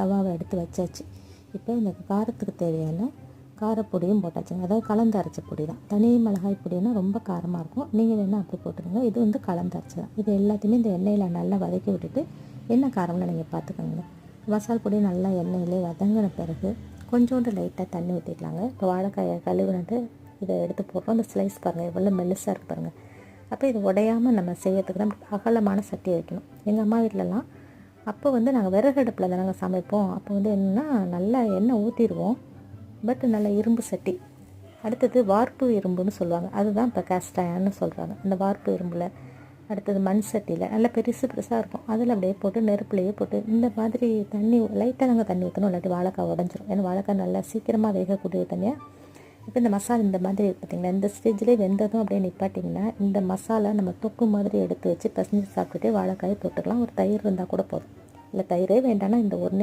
தவாவை எடுத்து வச்சாச்சு. இப்போ இந்த காரத்துக்கு தேவையான காரப்பொடியும் போட்டாச்சுங்க. அதாவது கலந்து அரைச்ச பொடி தான். தனி மிளகாய் பொடினா ரொம்ப காரமாக இருக்கும். நீங்கள் வேணால் அப்படி போட்டுருங்க இது வந்து கலந்து அரைச்சி தான். இது எல்லாத்தையுமே இந்த எண்ணெயில் நல்லா வதக்கி விட்டுட்டு என்ன காரம்னு நீங்கள் பார்த்துக்கோங்க. மசால் பொடி நல்லா எண்ணெயிலே வதங்கின பிறகு கொஞ்சோண்டு லைட்டாக தண்ணி ஊற்றிக்கலாங்க இப்போ வாழைக்காயை கழுவினட்டு இதை எடுத்து போடுறோம் அந்த ஸ்லைஸ் பாருங்கள் எவ்வளோ மெல்லிசாக இருக்கு பாருங்கள் அப்போ இது உடையாமல் நம்ம செய்யறதுக்கு தான் அகலமான சட்டி வைக்கணும். எங்கள் அம்மா வீட்டிலலாம் அப்போ வந்து நாங்கள் விறகு அடுப்பில் தானங்க சமைப்போம். அப்போ வந்து என்னென்னா நல்லா எண்ணெய் ஊற்றிடுவோம் பட் நல்ல இரும்பு சட்டி. அடுத்தது வார்ப்பு இரும்புன்னு சொல்லுவாங்க. அதுதான் இப்போ கேஸ்டாயான்னு சொல்கிறாங்க அந்த வார்ப்பு இரும்பில். அடுத்தது மண் சட்டியில். நல்லா பெருசு பெருசாக இருக்கும். அதில் அப்படியே போட்டு நெருப்புலையே போட்டு இந்த மாதிரி தண்ணி லைட்டாக நாங்கள் தண்ணி ஊற்றணும் இல்லாட்டி வாழைக்காய் உடஞ்சிரும். ஏன்னா வாழைக்காய் நல்லா சீக்கிரமாக வேகக்கூடிய தண்ணியாக இப்போ இந்த மசாலா இந்த மாதிரி பார்த்தீங்களா இந்த ஸ்டேஜ்லேயே வெந்ததும் அப்படியே நிப்பாட்டிங்கன்னா இந்த மசாலா நம்ம தொக்கு மாதிரி எடுத்து வச்சு பசஞ்சு சாப்பிட்டுட்டு வாழைக்காயை தொட்டுக்கலாம். ஒரு தயிர் இருந்தால் கூட போதும். இல்லை தயிரே வேண்டாம்னா இந்த ஒரு